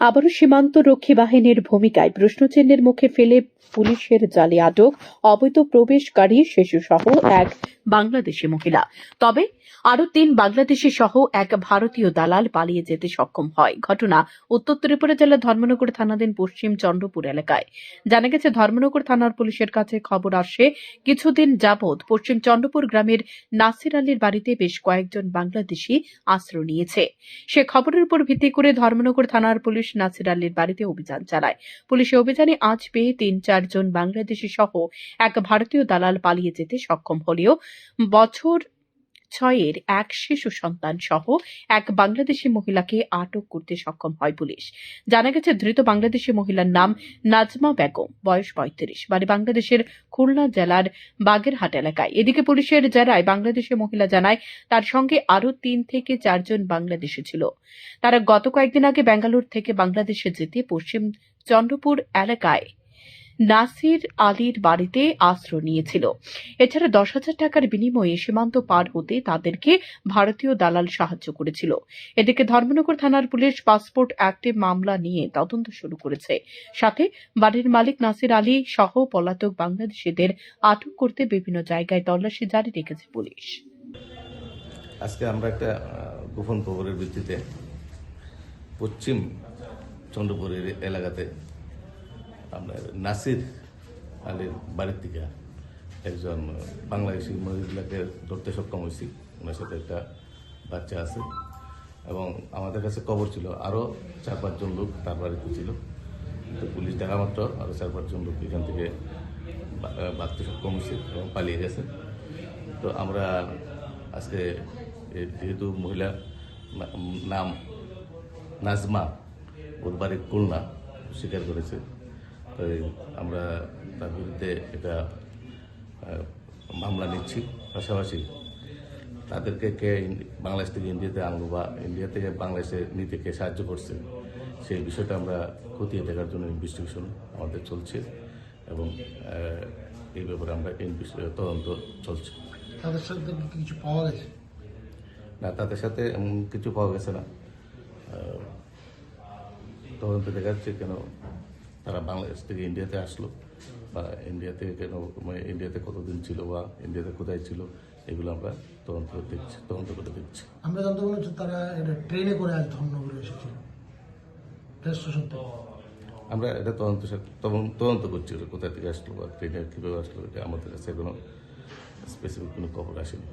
আবারও সীমান্ত রক্ষী বাহিনীর ভূমিকায় প্রশ্নচিহ্নের মুখে ফেলে পুলিশের জালে আটক অবৈধ প্রবেশকারী শিশুসহ এক বাংলাদেশি মহিলা। তবে আরও তিন বাংলাদেশি সহ এক ভারতীয় দালাল পালিয়ে যেতে সক্ষম হয়। ঘটনা উত্তর ত্রিপুরা জেলার ধর্মনগর থানাধীন পশ্চিম চন্দ্রপুর এলাকায়। জানা গেছে, ধর্মনগর থানার পুলিশের কাছে খবর আসে, কিছুদিন যাবৎ পশ্চিম চন্দ্রপুর গ্রামের নাসির আলীর বাড়িতে বেশ কয়েকজন বাংলাদেশি আশ্রয় নিয়েছে। সে খবরের উপর ভিত্তি করে ধর্মনগর থানার পুলিশ নাসির আলীর বাড়িতে অভিযান চালায়। পুলিশের অভিযানে আজ পেয়ে তিন চারজন বাংলাদেশি সহ এক ভারতীয় দালাল পালিয়ে যেতে সক্ষম হলেও বছর ছয়ের এক শিশু সন্তান সহ এক বাংলাদেশি মহিলাকে আটক করতে সক্ষম হয় পুলিশ। জানা গেছে, ধৃত বাংলাদেশি মহিলার নাম নাজমা বেগম, বয়স পঁয়ত্রিশ, বাড়ি বাংলাদেশের খুলনা জেলার বাগেরহাট এলাকায়। এদিকে পুলিশের জেরায় বাংলাদেশি মহিলা জানায়, তার সঙ্গে আরও তিন থেকে চারজন বাংলাদেশি ছিল। তারা গত কয়েকদিন আগে বেঙ্গালুর থেকে বাংলাদেশে যেতে পশ্চিম চন্দ্রপুর এলাকায় নাসির আলীর বাড়িতে আশ্রয় নিয়েছিল। এছাড়া দশ হাজার টাকার বিনিময়ে সীমান্ত পার হতে তাদেরকে ভারতীয় দালাল সাহায্য করেছিল। এদিকে ধর্মনগর থানার পুলিশ পাসপোর্ট অ্যাক্টে মামলা নিয়ে তদন্ত শুরু করেছে। সাথে বাড়ির মালিক নাসির আলী সহ পলাতক বাংলাদেশিদের আটক করতে বিভিন্ন জায়গায় তল্লাশি জারি রেখেছে পুলিশ। আজকে আমরা একটা গোপন খবরের ভিত্তিতে পশ্চিম চন্দ্রপুরের এলাকাতে নাসির আলীর বাড়ির থেকে একজন বাংলাদেশি মহিলাকে ধরতে সক্ষম হয়েছি। ওনার সাথে একটা বাচ্চা আছে এবং আমাদের কাছে খবর ছিল। আরও চার পাঁচজন লোক তার বাড়িতে ছিল। তো পুলিশ দেখা মাত্র আরও চার পাঁচজন লোক এখান থেকে বাঁচতে সক্ষম হয়েছে এবং পালিয়ে গেছে। তো আমরা আজকে যেহেতু মহিলা নাম নাজমা ওর বাড়ি খুলনা স্বীকার করেছে। আমরা তার বিরুদ্ধে এটা মামলা নিচ্ছি। পাশাপাশি তাদেরকে কে বাংলাদেশ থেকে ইন্ডিয়াতে আনব বা ইন্ডিয়া থেকে বাংলাদেশে নিতে কে সাহায্য করছে সেই বিষয়টা আমরা খতিয়ে দেখার জন্য ইনভেস্টিগেশন আমাদের চলছে এবং এই ব্যাপারে আমরা তদন্ত চলছে। তাদের সাথে কিছু পাওয়া গেছে? না তাদের সাথে এমন কিছু পাওয়া গেছে না। তদন্ত দেখা যাচ্ছে কেন? তারা বাংলাদেশ থেকে ইন্ডিয়াতে আসলো বা ইন্ডিয়াতে কেন মানে ইন্ডিয়াতে কতদিন ছিল বা ইন্ডিয়াতে কোথায় ছিল এগুলো আমরা তদন্ত করে দেখছি তদন্ত করে দেখছি। আমরা জানতে পারলাম তারা এটা ট্রেনে করে আজ ধর্মনগরে এসেছিল। আমরা এটা তদন্ত তদন্ত করছি ওরা কোথা থেকে আসলো বা ট্রেনে কীভাবে আসলো এটা আমাদের কাছে কোনো স্পেসিফিক কোনো খবর আসেনি।